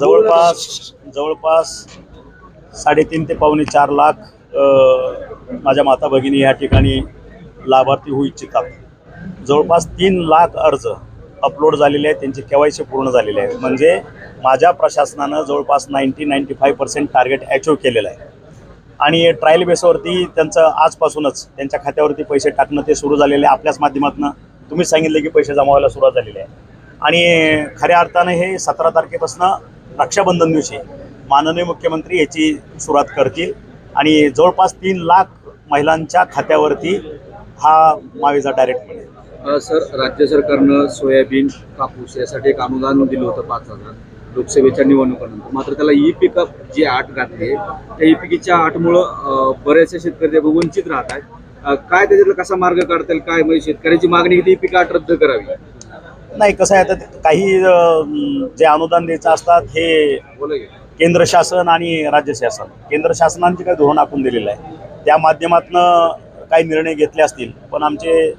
जवळपास जवळपास साडेतीन ते पावणे चार लाख माझ्या माता भगिनी या ठिकाणी लाभार्थी होऊ इच्छितात. जवळपास तीन लाख अर्ज अपलोड झालेले आहेत त्यांचे के वाय सी पूर्ण झालेले आहे म्हणजे माझ्या प्रशासनानं जवळपास ninety ninety five percent target achieve केलेलं आहे. आणि ट्रायल बेसवरती त्यांचं आजपासूनच त्यांच्या खात्यावरती पैसे टाकणं ते सुरू झालेलं आहे. आपल्याच माध्यमातून तुम्हीच सांगितलं की पैसे जमावायला सुरुवात झालेली आहे. आणि खऱ्या अर्थानं हे सतरा तारखेपासून रक्षाबंधन दिवशी माननीय मुख्यमंत्री याची सुरुवात करतील. आणि जवळपास तीन लाख महिलांच्या खात्यावरती हा मावेजा डायरेक्ट मिळेल सर राज्य सरकारनं सोयाबीन कापूस यासाठी एक अनुदान दिलं होतं पाच हजार लोकसभेच्या निवडणुकानंतर. मात्र त्याला ई पिकअप जी आट घातली आहे त्या ई पिकीच्या आठमुळं बऱ्याचशा बरेचसे शेतकरी वंचित राहत आहेत. काय त्याच्यातला कसा मार्ग काढता येईल काय म्हणजे शेतकऱ्याची मागणी किती पीक आट रद्द करावी? नाही कसं आहे आता ते- काही जे अनुदान द्यायचं असतात हे. केंद्र शासन आणि राज्य शासन. केंद्र शासनाने जे काही धोरण आखून दिलेलं आहे त्या माध्यमातनं काही निर्णय घेतले असतील पण आमचे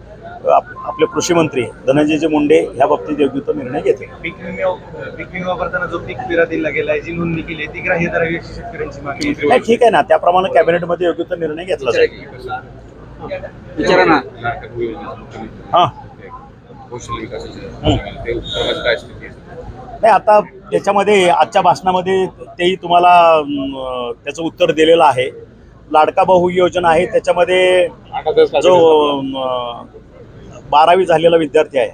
आप- आपले कृषी मंत्री धनंजयजी मुंडे ह्या बाबतीत योग्य तो निर्णय घेतले. पीक विमा पीक विमा भरताना जो पीक दिला गेला जी नोंदणी केली ती ग्राह्य धरावी शेतकऱ्यांची मागणी ठीक आहे ना त्याप्रमाणे कॅबिनेटमध्ये योग्य तो निर्णय घेतला जाईल. की. विचारा ना. हां. नाही आता त्याच्यामध्ये आजच्या भाषणामध्ये तेही तुम्हाला त्याचं उत्तर दिलेलं आहे. लाडका बहु योजना आहे त्याच्यामध्ये जो बारावी झालेला विद्यार्थी आहे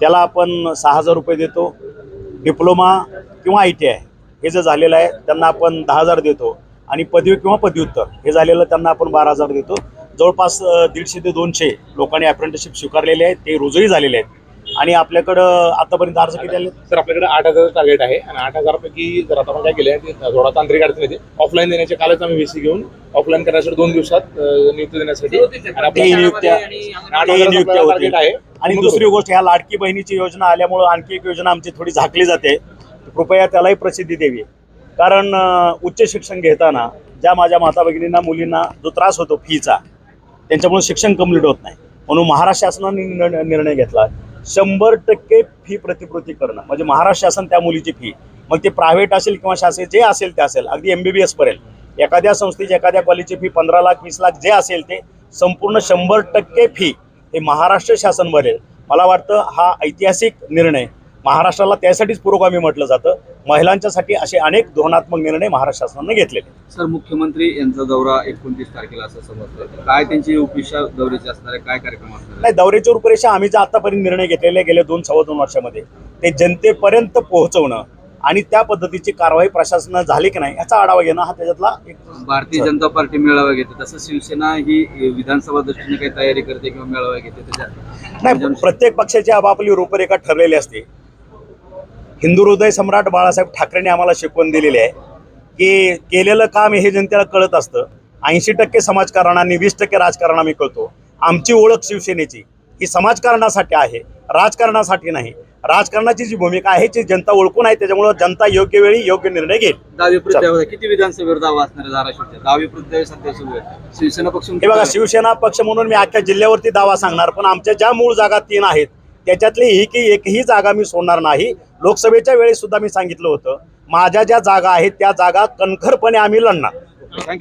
त्याला आपण सहा हजार रुपये देतो. डिप्लोमा किंवा आय टी आय हे जे झालेलं आहे त्यांना आपण दहा हजार देतो. आणि पदवी किंवा पदव्युत्तर हे झालेलं त्यांना आपण बारा हजार देतो. जवळपास दीडशे ते दोनशे लोकांनी अप्रेंटिसशिप स्वीकारलेले आहेत. ते रुजूही झालेले आहेत. आणि आपल्याकडं आतापर्यंत अर्ज किती आले सर आपल्याकडे आठ हजार टार्गेट आहे. आणि आठ हजारपैकी जर आता आपण काय केलं आहे ते थोडा तांत्रिक अडचण येते ऑफलाईन देण्याचे कालच आम्ही व्हीसी घेऊन ऑफलाईन करण्यासाठी दोन दिवसात नियुक्ती देण्यासाठी target आहे. आणि दुसरी गोष्ट ह्या लाडकी बहिणीची योजना आल्यामुळं आणखी एक योजना आमची थोडी झाकली जाते. कृपया त्यालाही प्रसिद्धी द्यावी. कारण उच्च शिक्षण घेताना ज्या माझ्या माता भगिनींना मुलींना जो त्रास होतो फीचा त्यांच्यामुळे शिक्षण कंप्लीट होत नाही. म्हणून महाराष्ट्र शासनाने निर्णय घेतला. शंभर टक्के फी प्रतिकृती करणं. म्हणजे महाराष्ट्र शासन त्या मुलीची फी मग ते प्रायव्हेट असेल किंवा शासकीय जे असेल ते असेल. अगदी एम बी बी एस पर्यंत. एखाद्या संस्थेची एखाद्या कॉलेजची फी पंधरा लाख वीस लाख जे असेल ते संपूर्ण शंभर टक्के फी हे महाराष्ट्र शासन भरेल. मला वाटतं हा ऐतिहासिक निर्णय. महाराष्ट्राला त्यासाठीच पुरोगामी म्हटलं जातं. महिलांच्यासाठी असे अनेक धोरणात्मक निर्णय महाराष्ट्र शासनाने घेतलेले. सर मुख्यमंत्री यांचा दौरा एकोणतीस तारखेला असं समजतं काय त्यांची उपयुषा दौऱ्याची असणार आहे? काय कार्यक्रम असणार? नाही दौऱ्याची रूपरेषा आम्ही जे आतापर्यंत निर्णय घेतलेले गेले दोन सव्वा दोन वर्षामध्ये ते जनतेपर्यंत पोहोचवणं आणि त्या पद्धतीची कारवाई प्रशासनानं झाली की नाही याचा आढावा घेणं हा त्याच्यातला एक भारतीय जनता पार्टी मेळावा घेते. तसं शिवसेना ही विधानसभा दृष्टीने काही तयारी करते किंवा मेळावा घेते. त्याच्यात नाही प्रत्येक पक्षाची आपापली रूपरेखा ठरलेली असते. हिंदू हृदय सम्राट बाळासाहेब ठाकरेंनी आम्हाला शिकवण दिलेली आहे की केलेलं काम हे जनतेला कळत असतं. ऐंशी टक्के समाजकारण आणि वीस टक्के राजकारण आम्ही कळतो आमची ओळख शिवसेनेची. ही समाजकारणासाठी आहे राजकारणासाठी नाही. राजकारणाची जी भूमिका आहे ती जनता ओळखून आहे त्याच्यामुळं जनता योग्य वेळी योग्य निर्णय घेईल. किती विधानसभेवर दावा असणार धाराशिवच्या? आहे. शिवसेना पक्ष हे बघा शिवसेना पक्ष म्हणून मी अख्ख्या जिल्ह्यावरती दावा सांगणार पण आमच्या ज्या मूळ जागा तीन आहेत त्याच्यातली ही की एकही जागा मी सोडणार नाही. लोकसभेच्या वेळेस सुद्धा मी सांगितलं होतं माझ्या ज्या जागा आहेत त्या जागा कणखरपणे आम्ही लढणार. थँक्यू